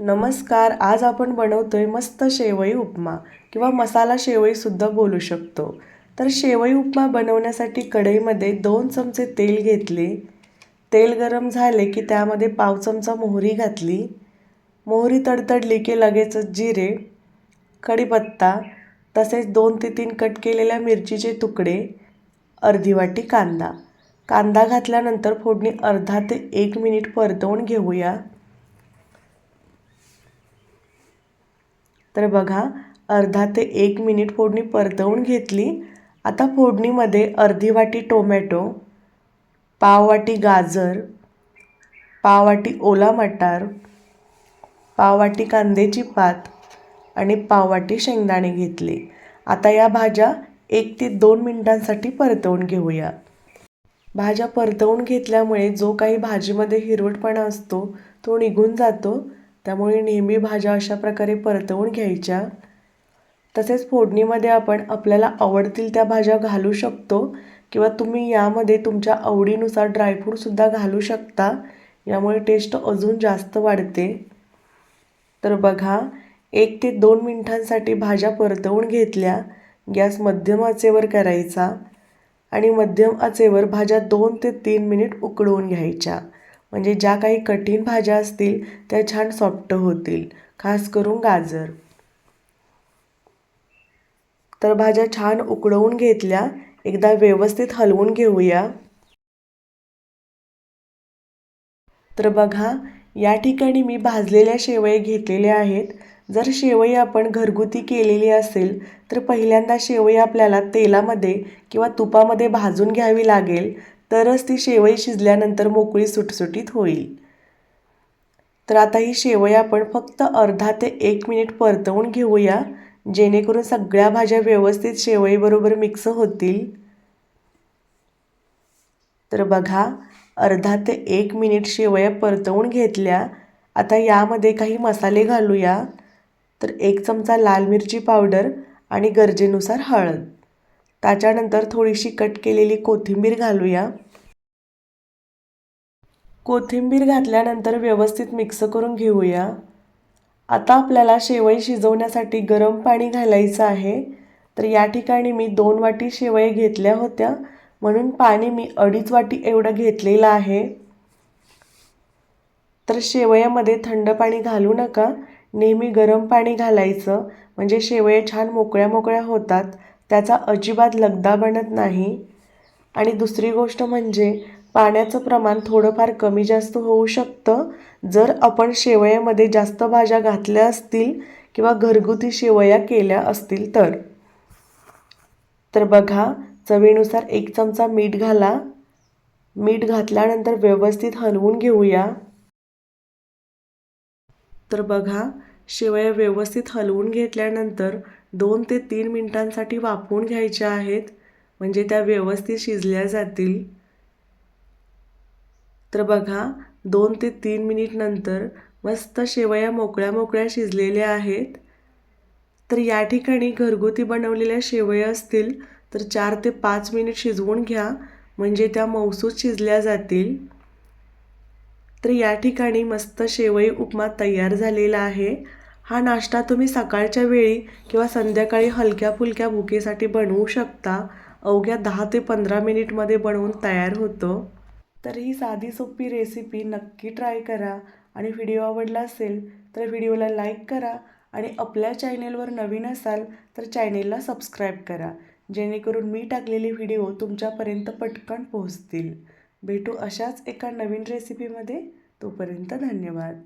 नमस्कार आज आपण बनवतोय मस्त शेवई उपमा किंवा मसाला शेवईसुद्धा बोलू शकतो. तर शेवई उपमा बनवण्यासाठी कढईमध्ये दोन चमचे तेल घेतले. तेल गरम झाले की त्यामध्ये पाव चमचा मोहरी घातली. मोहरी तडतडली की लगेचच जिरे कढीपत्ता तसेच दोन ते तीन कट केलेल्या मिरचीचे तुकडे अर्धी वाटी कांदा. कांदा घातल्यानंतर फोडणी अर्धा ते एक मिनिट परतवून घेऊया. तर बघा अर्धा ते एक मिनिट फोडणी परतवून घेतली. आता फोडणीमध्ये अर्धी वाटी टोमॅटो पाव वाटी गाजर पाव वाटी ओला मटार पाव वाटी कांद्याची पात आणि पाव वाटी शेंगदाणे घेतली. आता या भाज्या एक ते दोन मिनिटांसाठी परतवून घेऊया. भाज्या परतवून घेतल्यामुळे जो काही भाजीमध्ये हिरवटपणा असतो तो निघून जातो. त्यामुळे नेहमी भाज्या अशा प्रकारे परतवून घ्यायच्या. तसेच फोडणीमध्ये आपण आपल्याला आवडतील त्या भाज्या घालू शकतो किंवा तुम्ही यामध्ये तुमच्या आवडीनुसार ड्रायफ्रूटसुद्धा घालू शकता. यामुळे टेस्ट अजून जास्त वाढते. तर बघा एक ते दोन मिनिटांसाठी भाज्या परतवून घेतल्या. गॅस मध्यम आचेवर करायचा आणि मध्यम आचेवर भाज्या दोन ते तीन मिनिट उकळवून घ्यायच्या. म्हणजे ज्या काही कठीण भाज्या असतील त्या छान सॉफ्ट होतील खास करून गाजर. तर भाज्या छान उकळवून घेतल्या एकदा व्यवस्थित हलवून घेऊया. तर बघा या ठिकाणी मी भाजलेल्या शेवया घेतलेल्या आहेत. जर शेवई आपण घरगुती केलेली असेल तर पहिल्यांदा शेवई आपल्याला तेलामध्ये किंवा तुपामध्ये भाजून घ्यावी लागेल. तरच ती शेवई शिजल्यानंतर मोकळी सुटसुटीत होईल. तर आता ही शेवई आपण फक्त अर्धा ते एक मिनिट परतवून घेऊया जेणेकरून सगळ्या भाज्या व्यवस्थित शेवईबरोबर मिक्स होतील. तर बघा अर्धा ते एक मिनिट शेवया परतवून घेतल्या. आता यामध्ये काही मसाले घालूया. तर एक चमचा लाल मिरची पावडर आणि गरजेनुसार हळद. त्याच्यानंतर थोडीशी कट केलेली कोथिंबीर घालूया. कोथिंबीर घातल्यानंतर व्यवस्थित मिक्स करून घेऊया. आता आपल्याला शेवई शिजवण्यासाठी गरम पाणी घालायचं आहे. तर या ठिकाणी मी दोन वाटी शेवई घेतल्या होत्या. म्हणून पाणी मी अडीच वाटी एवढं घेतलेलं आहे. तर शेवयामध्ये थंड पाणी घालू नका. नेहमी गरम पाणी घालायचं. म्हणजे शेवया छान मोकळ्या मोकळ्या होतात. त्याचा अजिबात लगदा बनत नाही. आणि दुसरी गोष्ट म्हणजे पाण्याचं प्रमाण थोडंफार कमी जास्त होऊ शकतं. जर आपण शेवयामध्ये जास्त भाज्या घातल्या असतील किंवा घरगुती शेवया केल्या असतील तर. तर बघा चवीनुसार एक चमचा मीठ घाला. मीठ घातल्यानंतर व्यवस्थित हलवून घेऊया. तर बघा शेवया व्यवस्थित हलवून घेतल्यानंतर दोन ते तीन मिनटांसाठी वाफवून घ्यायच्या आहेत. म्हणजे त्या व्यवस्थित शिजल्या जातील. तर बघा दोन ते तीन मिनिटनंतर मस्त शेवया मोकळ्या मोकळ्या शिजलेल्या आहेत. तर या ठिकाणी घरगुती बनवलेल्या शेवया असतील तर चार ते पाच मिनिट शिजवून घ्या म्हणजे त्या मौसूद शिजल्या जातील. तर या ठिकाणी मस्त शेवई उपमा तयार झालेला आहे. हा नाश्ता तुम्ही सकाळच्या वेळी किंवा संध्याकाळी हलक्या फुलक्या भुकेसाठी बनवू शकता. अवघ्या दहा ते पंधरा मिनिटमध्ये बनवून तयार होतं. तर ही साधी सोपी रेसिपी नक्की ट्राय करा. आणि व्हिडिओ आवडला असेल तर व्हिडिओला लाईक करा आणि आपल्या चॅनेलवर नवीन असाल तर चॅनेलला सबस्क्राईब करा. जेणेकरून मी टाकलेले व्हिडिओ तुमच्यापर्यंत पटकन पोहोचतील. भेटू अशाच एका नवीन रेसिपीमध्ये तोपर्यंत धन्यवाद.